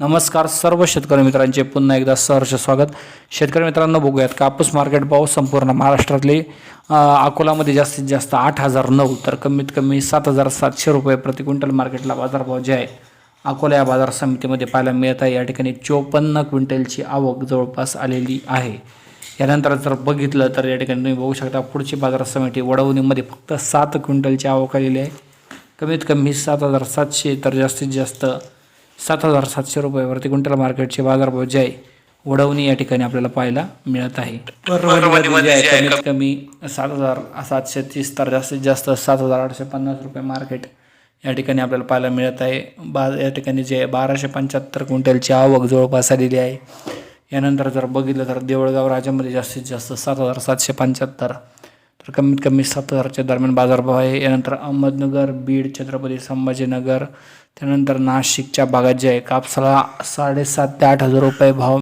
नमस्कार सर्व शेतकरी मित्रांचे. पुन्हा एकदा सहर्ष स्वागत. शेतकरी मित्रांनो बघूयात कापूस मार्केट भाव संपूर्ण महाराष्ट्रातले अकोलामध्ये जास्तीत जास्त आठ हजार नऊ तर कमीत कमी सात हजार सातशे रुपये प्रति क्विंटल मार्केटला बाजारभाव जे आहे अकोला या बाजार समितीमध्ये पाहायला मिळत आहे. या ठिकाणी चोपन्न क्विंटलची आवक जवळपास आलेली आहे. यानंतर जर बघितलं तर या ठिकाणी तुम्ही बघू शकता पुढची बाजार समिती वडवणीमध्ये फक्त सात क्विंटलची आवक आलेली आहे. कमीत कमी सात हजार सातशे तर जास्तीत जास्त सात हजार सातशे रुपये प्रति क्विंटल मार्केटचे बाजारभाव जे आहे वडवणी या ठिकाणी आपल्याला पाहायला मिळत आहे. जे आहे कमीत कमी सात हजार सातशे तीस तर जास्तीत जास्त सात हजार आठशे पन्नास रुपये मार्केट या ठिकाणी आपल्याला पाहायला मिळत आहे. बा या ठिकाणी जे आहे बाराशे पंच्याहत्तर क्विंटलची आवक जवळपास आलेली आहे. यानंतर जर बघितलं तर देवळगाव राज्यामध्ये जास्तीत जास्त सात हजार सातशे पंच्याहत्तर तर कमीत कमी सात हजारच्या दरम्यान बाजारभाव आहे. यानंतर अहमदनगर बीड छत्रपती संभाजीनगर त्यानंतर नाशिकच्या भागात जे आहे कापसाला साडेसात ते आठ हजार रुपये भाव